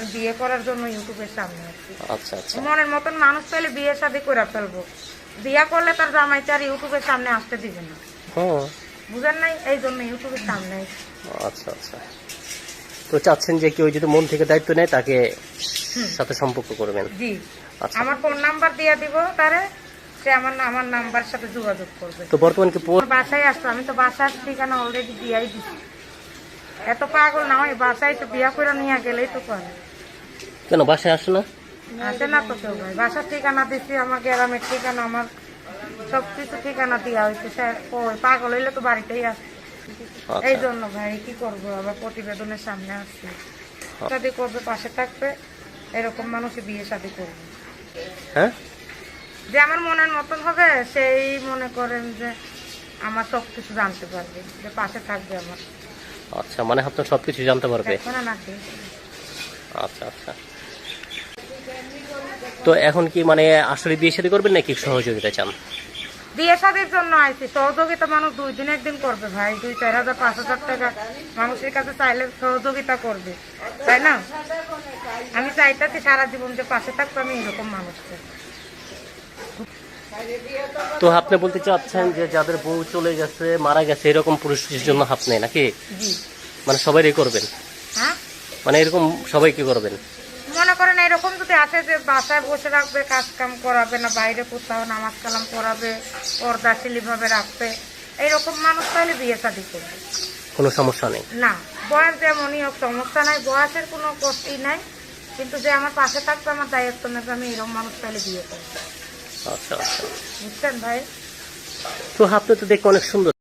আমি বিয়ে করার জন্য ইউটিউবের সামনে আছি। আচ্ছা আচ্ছা। মনের মতন মানুষ পেলে বিয়ে শাদি করে ফেলব। বিয়া করলে তার জামাইতে আর ইউটিউবের সামনে আসতে দিবে না। হুম বুঝেন নাই? এই জন্য ইউটিউবের সামনে আচ্ছা আচ্ছা। তো চাচ্ছেন যে কেউ যদি মন থেকে দায়িত্ব নেয় তাকে সাথে সম্পর্ক করবেন? জি। আচ্ছা। আমার ফোন নাম্বার দিয়ে দিব তারে সে আমার আমার নাম্বার সাথে যোগাযোগ করবে। তো বর্তমানে কি বাসায় আসতো আমি তো বাসার ঠিকানা অলরেডি দিয়াই দিছি। এত পাগল না হয় বাসায় তো বিয়া করে নিয়ে গেলেই তো করে কেন বাসায় আসে না? আসে না তো কেউ ভাই বাসার ঠিকানা দিচ্ছি আমার গ্রামের ঠিকানা আমার সব কিছু ঠিকানা দেওয়া হয়েছে সে কই পাগল হইলে তো বাড়িতেই এই আচ্ছা। জন্য ভাই কি করব? আবার প্রতিবেদনের সামনে আসছে। শাদি করবে পাশে থাকবে। এরকম মানুষই বিয়ে শাদি করবে। হ্যাঁ? যে আমার মনের মতন হবে সেই মনে করেন যে আমার সব কিছু জানতে পারবে যে পাশে থাকবে আমার। আচ্ছা মানে আপনার সবকিছু জানতে পারবে? আর নাকি আচ্ছা আচ্ছা। তো এখন কি মানে আসলে বিয়ে শাদী করবেন নাকি সহযোগিতা চান? বিয়ে শাদির জন্য আইছি। সহযোগিতা মানুষ দুই দিন একদিন করবে ভাই। দুই চার হাজার পাঁচ হাজার টাকা মানুষের কাছে চাইলে সহযোগিতা করবে। তাই না? আমি চাইতেছি সারা জীবন যে পাশে থাকব আমি এরকম মানুষকে। তো আপনি বলতে চাচ্ছেন যে যাদের বউ চলে গেছে মারা গেছে এরকম পুরুষের জন্য আপনি নাকি? জি। মানে সবাইই করবেন? হ্যাঁ? মানে এরকম সবাই কি করবেন? মনে এরকম যদি আছে যে বাসায় বসে রাখবে কাজ কাম করাবে না বাইরে কোথাও নামাজ কালাম করাবে পর্দাশীলি ভাবে রাখবে এইরকম মানুষ তাহলে বিয়ে শাদি করবে। কোনো সমস্যা নেই। না বয়স যেমনই হোক সমস্যা নাই বয়সের কোনো কষ্টই নাই কিন্তু যে আমার পাশে থাকবে আমার দায়িত্ব নেবে আমি এরকম মানুষ তাহলে বিয়ে করব। আচ্ছা আচ্ছা। বুঝছেন ভাই? তো আপনি তো দেখতে অনেক সুন্দর।